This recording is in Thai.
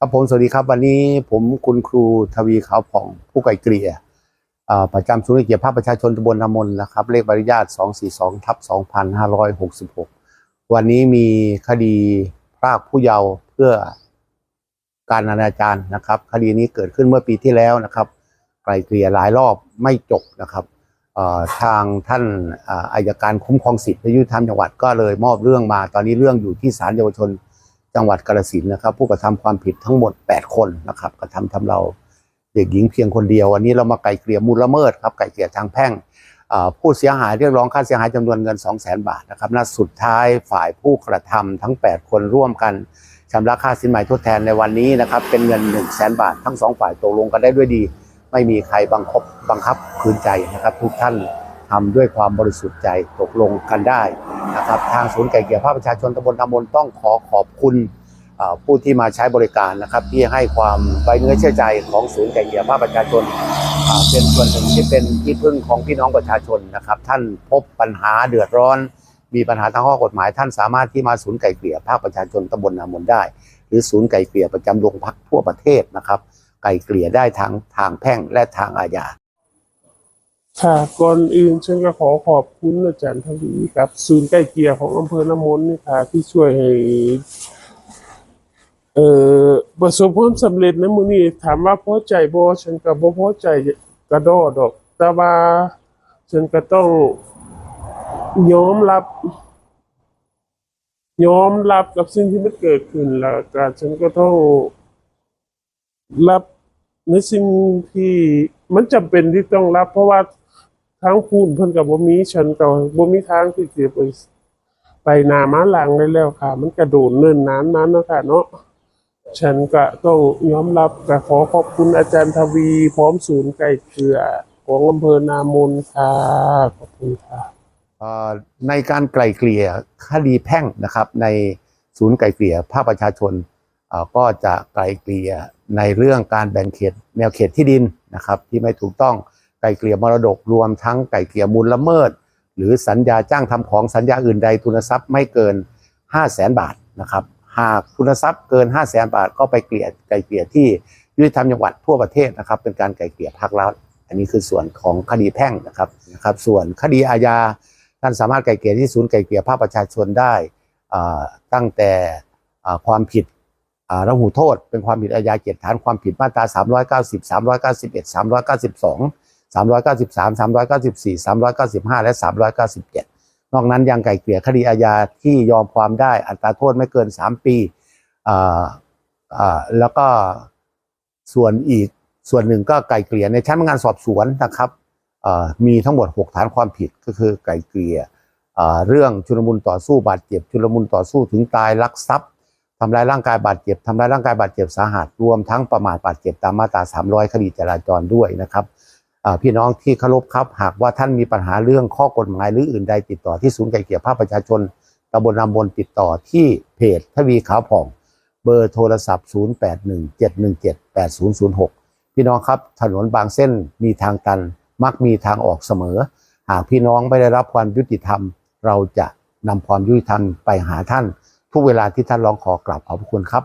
ครับผมสวัสดีครับ วันนี้ผมคุณครูทวีขาวผ่องผู้ไกลเกลี่ยประจำศูนย์เกียรติภาคประชาชนตำบลนามนนะครับ เลขใบอนุญาต 242ทับ2566 วันนี้มีคดีพรากผู้เยาว์เพื่อการอนาจารนะครับ คดีนี้เกิดขึ้นเมื่อปีที่แล้วนะครับไกลเกลี่ยหลายรอบไม่จบนะครับทางท่านอายการคุ้มครองสิทธิยุติธรรมจังหวัดก็เลยมอบเรื่องมา ตอนนี้เรื่องอยู่ที่ศาลเยาวชน จังหวัดกาฬสินนะครับ ผู้กระทำความผิดทั้งหมด 8 คนนะครับ กระทำทำเราเด็กหญิงเพียงคนเดียววันนี้เรามาไกลเกลี่ยมูลละเมิดครับไกลเกลี่ยทางแพ่งอ่าผู้เสียหายเรียกร้องค่าเสียหายจำนวนเงิน 2 0 0 0 0 0 บาทนะครับนัดสุดท้ายฝ่ายผู้กระทำทั้ง 8 คนร่วมกันชำระค่าสินไหมทดแทนในวันนี้นะครับเป็นเงิน 1 0 0 0 0แบาท ทั้งสองฝ่ายตกลงกันได้ด้วยดี ไม่มีใครบังคับบังคับคืนใจนะครับ ทุกท่านทำด้วยความบริสุทธิ์ใจตกลงกันได้ นะครับทางศูนย์ไก่เกลี่ยภาคประชาชนตำบลตำบลต้องขอขอบคุณผู้ที่มาใช้บริการนะครับ ที่ให้ความไว้เนื้อเชื่อใจของศูนย์ไก่เกลี่ยภาคประชาชนเป็นส่วนหนึ่งที่เป็นที่พึ่งของพี่น้องประชาชนนะครับ ท่านพบปัญหาเดือดร้อน มีปัญหาทางข้อกฎหมาย ท่านสามารถที่มาศูนย์ไก่เกลี่ยภาคประชาชนตำบลนามนได้ หรือศูนย์ไก่เกลี่ยประจำโรงพักทั่วประเทศนะครับ ไก่เกลี่ยได้ทางทางแพ่งและทางอาญา ค่ะก่อนอื่นฉันก็ขอขอบคุณอาจารย์ทวีครับศูนย์ใกล้เกลี่ยของอำเภอน้ำมนต์นี่ค่ะ ที่ช่วยให้เอ่อประสบความสำเร็จในมือนี้ถามว่าพอใจบ่ฉันก็บ่พอใจกระโดดดอก แต่ว่าฉันก็ต้องยอมรับยอมรับกับสิ่งที่มันเกิดขึ้นแล้วก็ฉันก็ต้องรับในสิ่งที่มันจำเป็นที่ต้องรับ เพราะว่า ทั้งคุณเพิ่นกับบ่มีฉันก็บ่มีทางที่จะไปไปหน้ามาหลังได้แล้วค่ะ มันกระโดดเนิ่นนานนั้นเนาะค่ะเนาะฉันก็ต้องยอมรับก็ขอขอบคุณอาจารย์ทวีพร้อมศูนย์ไก่เกลือของอำเภอนามนค่ะขอบคุณค่ะในการไกล่เกลี่ยคดีแพ่งนะครับ ในศูนย์ไกล่เกลี่ยภาคประชาชนก็จะไกล่เกลี่ยในเรื่องการแบ่งเขตแนวเขตที่ดินนะครับ ที่ไม่ถูกต้อง ไก่เกลี่ยมรดกรวมทั้งไก่เกลี่ยมูลละเมิด หรือสัญญาจ้างทำของสัญญาอื่นใดทุนทรัพย์ไม่เกิน 5 0 0แสนบาทนะครับหากทุนทรัพย์เกิน 5 0 0แสนบาทก็ไปเกลี่ยไก่เกลี่ยที่ยุติธรรมจังหวัดทั่วประเทศนะครับ เป็นการไก่เกลี่ยภาครัฐอันนี้คือส่วนของคดีแพ่งนะครับนะครับ ส่วนคดีอาญาท่านสามารถไก่เกลี่ยที่ศูนย์ไก่เกลี่ยภาคประชาชนได้อ่าตั้งแต่ความผิดระหูโทษ เป็นความผิดอาญาเกียรติฐานความผิดมาตรา 390 391 392 393 394 395 และ 397 นอกนั้นยังไก่เกลี่ยคดีอาญาที่ยอมความได้อัตราโทษไม่เกิน 3 ปีอ่าอ่าแล้วก็ส่วนอีกส่วนหนึ่งก็ไก่เกลี่ยในชั้นพนักงานสอบสวนนะครับอ่อมีทั้งหมด 6 ฐานความผิดก็คือไกลเกลี่ยเอ่อเรื่องชุลมุนต่อสู้บาดเจ็บชุลมุนต่อสู้ถึงตายลักทรัพย์ทำร้ายร่างกายบาดเจ็บทำร้ายร่างกายบาดเจ็บสาหัสรวมทั้งประมาทบาดเจ็บตามมาตรา 300 คดีจราจรด้วยนะครับ พี่น้องที่เคารพครับ หากว่าท่านมีปัญหาเรื่องข้อกฎหมายหรืออื่นใดติดต่อที่ศูนย์ไกลเกลี่ยภาคประชาชนตำบลนำบนติดต่อที่เพจทวีขาวผ่อง เบอร์โทรศัพท์ 0817178006 พี่น้องครับ ถนนบางเส้นมีทางตันมักมีทางออกเสมอ หากพี่น้องไม่ได้รับความยุติธรรม เราจะนำความยุติธรรมไปหาท่าน ทุกเวลาที่ท่านร้องขอกราบขอบพระคุณครับ